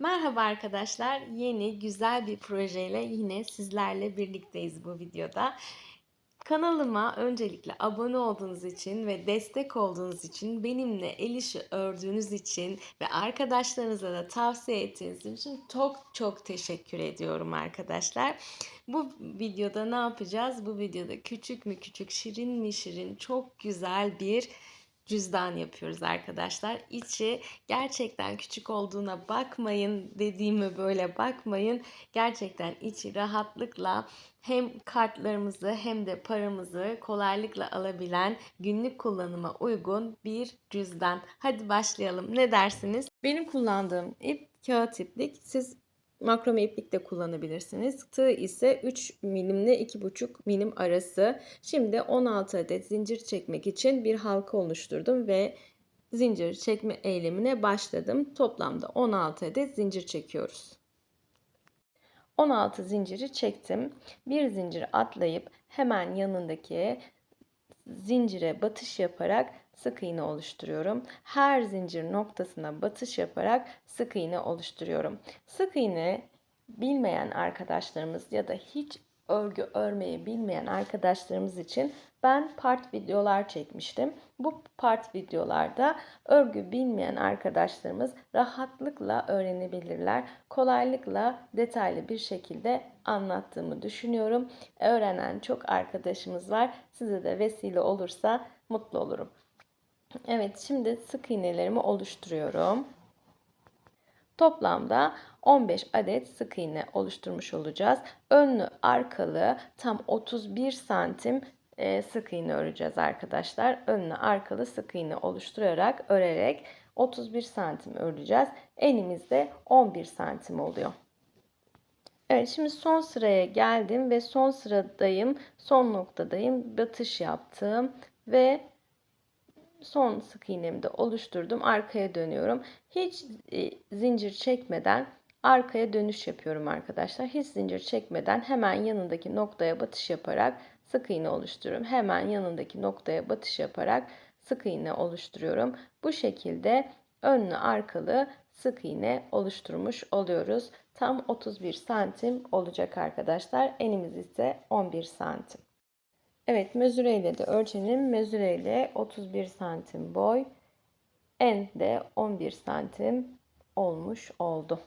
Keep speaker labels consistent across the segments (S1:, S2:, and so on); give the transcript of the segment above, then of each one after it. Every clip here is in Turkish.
S1: Merhaba arkadaşlar. Yeni güzel bir projeyle yine sizlerle birlikteyiz bu videoda. Kanalıma öncelikle abone olduğunuz için ve destek olduğunuz için, benimle el işi ördüğünüz için ve arkadaşlarınıza da tavsiye ettiğiniz için çok çok teşekkür ediyorum arkadaşlar. Bu videoda ne yapacağız? Bu videoda küçük mü küçük, şirin mi şirin, çok güzel bir cüzdan yapıyoruz arkadaşlar. İçi gerçekten küçük olduğuna bakmayın dediğime böyle bakmayın. Gerçekten içi rahatlıkla hem kartlarımızı hem de paramızı kolaylıkla alabilen günlük kullanıma uygun bir cüzdan. Hadi başlayalım. Ne dersiniz? Benim kullandığım ip kağıt iplik. Siz Makrome iplik de kullanabilirsiniz. Tığ ise 3 milimle 2,5 milim arası. Şimdi 16 adet zincir çekmek için bir halka oluşturdum ve zincir çekme eylemine başladım. Toplamda 16 adet zincir çekiyoruz. 16 zinciri çektim. Bir zincir atlayıp hemen yanındaki zincire batış yaparak sık iğne oluşturuyorum. Her zincir noktasına batış yaparak sık iğne oluşturuyorum. Sık iğne bilmeyen arkadaşlarımız ya da hiç örgü örmeyi bilmeyen arkadaşlarımız için ben part videolar çekmiştim. Bu part videolarda örgü bilmeyen arkadaşlarımız rahatlıkla öğrenebilirler. Kolaylıkla detaylı bir şekilde anlattığımı düşünüyorum. Öğrenen çok arkadaşımız var. Size de vesile olursa mutlu olurum. Evet şimdi sık iğnelerimi oluşturuyorum. Toplamda 15 adet sık iğne oluşturmuş olacağız. Önlü arkalı tam 31 santim e, sık iğne öreceğiz arkadaşlar. Önlü arkalı sık iğne oluşturarak örerek 31 santim öreceğiz. Elimizde 11 santim oluyor. Evet şimdi son sıraya geldim ve son sıradayım. Son noktadayım. Batış yaptım ve son sık iğnemi de oluşturdum. Arkaya dönüyorum. Hiç e, zincir çekmeden arkaya dönüş yapıyorum arkadaşlar. Hiç zincir çekmeden hemen yanındaki noktaya batış yaparak sık iğne oluşturuyorum. Hemen yanındaki noktaya batış yaparak sık iğne oluşturuyorum. Bu şekilde önlü arkalı sık iğne oluşturmuş oluyoruz. Tam 31 santim olacak arkadaşlar. Enimiz ise 11 santim. Evet mezure ile de ölçelim. Mezure ile 31 santim boy. En de 11 santim olmuş oldu.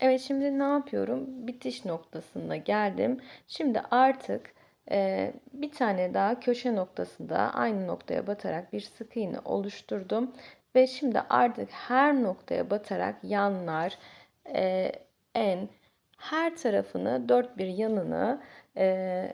S1: Evet şimdi ne yapıyorum? Bitiş noktasına geldim. Şimdi artık e, bir tane daha köşe noktasında aynı noktaya batarak bir sık iğne oluşturdum. Ve şimdi artık her noktaya batarak yanlar, e, en her tarafını dört bir yanını e,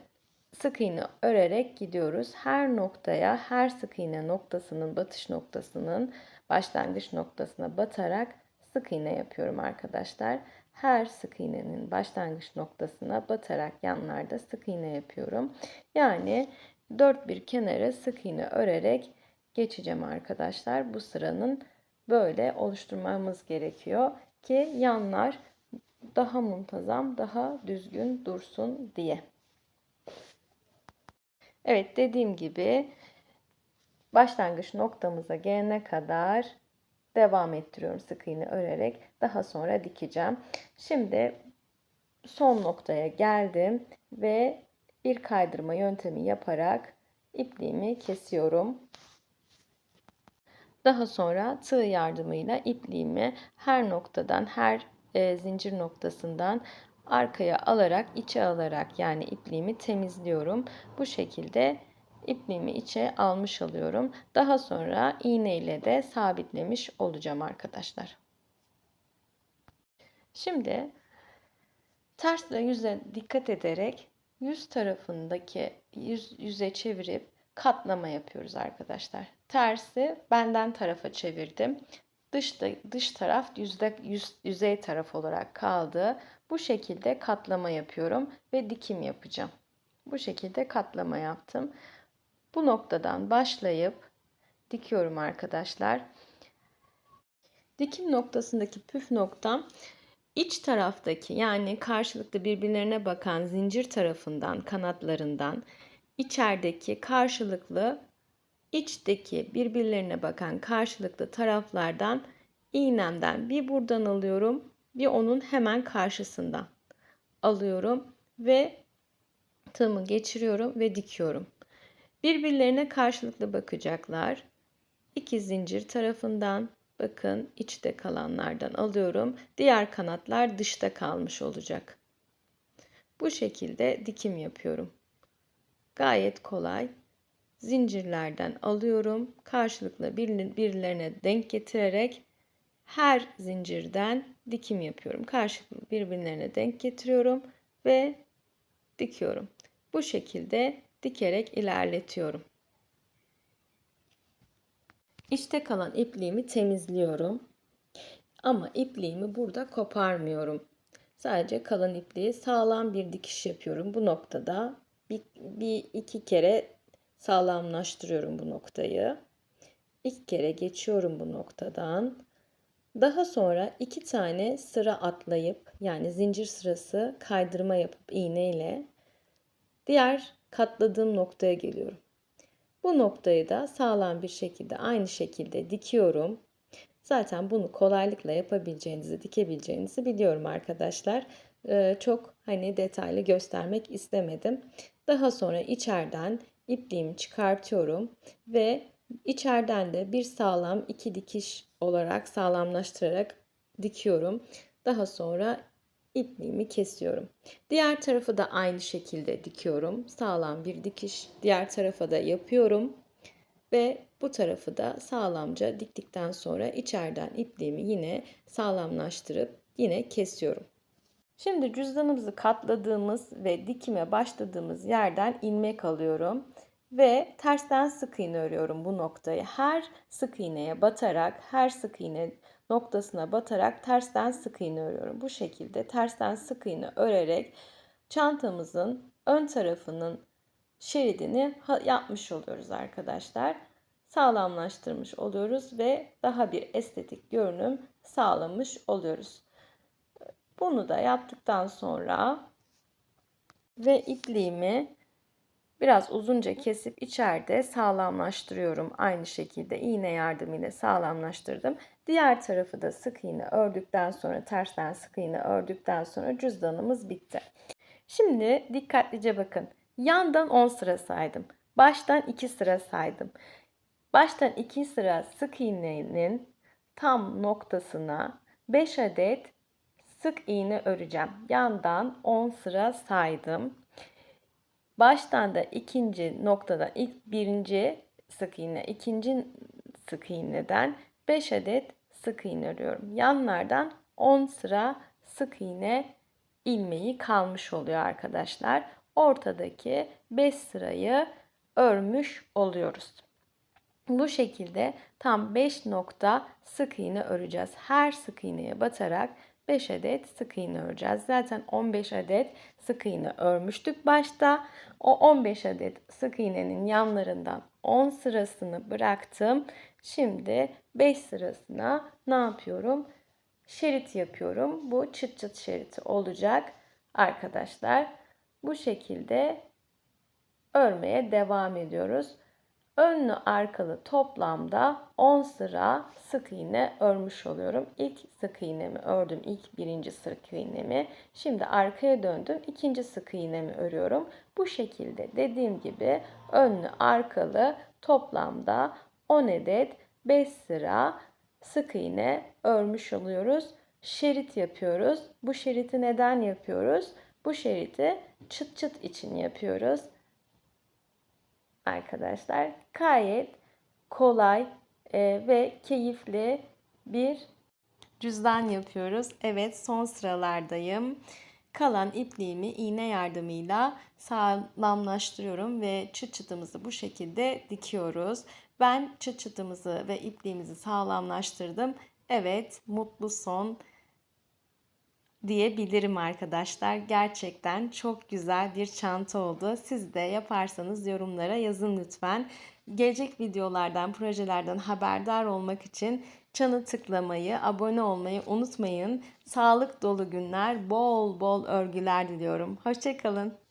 S1: sık iğne örerek gidiyoruz. Her noktaya, her sık iğne noktasının batış noktasının başlangıç noktasına batarak sık iğne yapıyorum arkadaşlar. Her sık iğnenin başlangıç noktasına batarak yanlarda sık iğne yapıyorum. Yani dört bir kenara sık iğne örerek geçeceğim arkadaşlar. Bu sıranın böyle oluşturmamız gerekiyor ki yanlar daha muntazam, daha düzgün dursun diye. Evet dediğim gibi başlangıç noktamıza gelene kadar devam ettiriyorum sık iğne örerek. Daha sonra dikeceğim. Şimdi son noktaya geldim ve bir kaydırma yöntemi yaparak ipliğimi kesiyorum. Daha sonra tığ yardımıyla ipliğimi her noktadan, her e, zincir noktasından arkaya alarak, içe alarak yani ipliğimi temizliyorum. Bu şekilde ipliğimi içe almış alıyorum. Daha sonra iğne ile de sabitlemiş olacağım arkadaşlar. Şimdi ters ve yüze dikkat ederek yüz tarafındaki yüz, yüze çevirip katlama yapıyoruz arkadaşlar. Tersi benden tarafa çevirdim. Dışta, dış taraf yüzde, yüz, yüzey taraf olarak kaldı. Bu şekilde katlama yapıyorum ve dikim yapacağım. Bu şekilde katlama yaptım. Bu noktadan başlayıp dikiyorum arkadaşlar. Dikim noktasındaki püf noktam iç taraftaki yani karşılıklı birbirlerine bakan zincir tarafından kanatlarından içerideki karşılıklı içteki birbirlerine bakan karşılıklı taraflardan iğnemden bir buradan alıyorum bir onun hemen karşısından alıyorum ve tığımı geçiriyorum ve dikiyorum. Birbirlerine karşılıklı bakacaklar. İki zincir tarafından bakın içte kalanlardan alıyorum. Diğer kanatlar dışta kalmış olacak. Bu şekilde dikim yapıyorum. Gayet kolay. Zincirlerden alıyorum. Karşılıklı birbirlerine denk getirerek her zincirden dikim yapıyorum. Karşılıklı birbirlerine denk getiriyorum ve dikiyorum. Bu şekilde dikerek ilerletiyorum. İşte kalan ipliğimi temizliyorum. Ama ipliğimi burada koparmıyorum. Sadece kalan ipliği sağlam bir dikiş yapıyorum. Bu noktada bir, bir iki kere sağlamlaştırıyorum bu noktayı. İlk kere geçiyorum bu noktadan. Daha sonra iki tane sıra atlayıp yani zincir sırası kaydırma yapıp iğneyle diğer katladığım noktaya geliyorum. Bu noktayı da sağlam bir şekilde aynı şekilde dikiyorum. Zaten bunu kolaylıkla yapabileceğinizi, dikebileceğinizi biliyorum arkadaşlar. Ee, çok hani detaylı göstermek istemedim. Daha sonra içeriden ipliğimi çıkartıyorum ve içeriden de bir sağlam iki dikiş olarak sağlamlaştırarak dikiyorum. Daha sonra ipliğimi kesiyorum. Diğer tarafı da aynı şekilde dikiyorum. Sağlam bir dikiş diğer tarafa da yapıyorum. Ve bu tarafı da sağlamca diktikten sonra içeriden ipliğimi yine sağlamlaştırıp yine kesiyorum. Şimdi cüzdanımızı katladığımız ve dikime başladığımız yerden ilmek alıyorum ve tersten sık iğne örüyorum bu noktayı. Her sık iğneye batarak, her sık iğne noktasına batarak tersten sık iğne örüyorum. Bu şekilde tersten sık iğne örerek çantamızın ön tarafının şeridini yapmış oluyoruz arkadaşlar. Sağlamlaştırmış oluyoruz ve daha bir estetik görünüm sağlamış oluyoruz. Bunu da yaptıktan sonra ve ipliğimi biraz uzunca kesip içeride sağlamlaştırıyorum. Aynı şekilde iğne yardımıyla sağlamlaştırdım. Diğer tarafı da sık iğne ördükten sonra tersten sık iğne ördükten sonra cüzdanımız bitti. Şimdi dikkatlice bakın. Yandan 10 sıra saydım. Baştan 2 sıra saydım. Baştan 2 sıra sık iğnenin tam noktasına 5 adet sık iğne öreceğim. Yandan 10 sıra saydım. Baştan da ikinci noktada ilk birinci sık iğne, ikinci sık iğneden 5 adet sık iğne örüyorum. Yanlardan 10 sıra sık iğne ilmeği kalmış oluyor arkadaşlar. Ortadaki 5 sırayı örmüş oluyoruz. Bu şekilde tam 5 nokta sık iğne öreceğiz. Her sık iğneye batarak 5 adet sık iğne öreceğiz. Zaten 15 adet sık iğne örmüştük başta. O 15 adet sık iğnenin yanlarından 10 sırasını bıraktım. Şimdi 5 sırasına ne yapıyorum? Şerit yapıyorum. Bu çıt çıt şeriti olacak arkadaşlar. Bu şekilde örmeye devam ediyoruz. Önlü arkalı toplamda 10 sıra sık iğne örmüş oluyorum. İlk sık iğnemi ördüm. ilk birinci sık iğnemi. Şimdi arkaya döndüm. ikinci sık iğnemi örüyorum. Bu şekilde dediğim gibi önlü arkalı toplamda 10 adet 5 sıra sık iğne örmüş oluyoruz. Şerit yapıyoruz. Bu şeriti neden yapıyoruz? Bu şeriti çıt çıt için yapıyoruz arkadaşlar. Gayet kolay e, ve keyifli bir cüzdan yapıyoruz. Evet son sıralardayım. Kalan ipliğimi iğne yardımıyla sağlamlaştırıyorum ve çıt çıtımızı bu şekilde dikiyoruz. Ben çıt çıtımızı ve ipliğimizi sağlamlaştırdım. Evet mutlu son diyebilirim arkadaşlar. Gerçekten çok güzel bir çanta oldu. Siz de yaparsanız yorumlara yazın lütfen. Gelecek videolardan, projelerden haberdar olmak için çanı tıklamayı, abone olmayı unutmayın. Sağlık dolu günler, bol bol örgüler diliyorum. Hoşçakalın.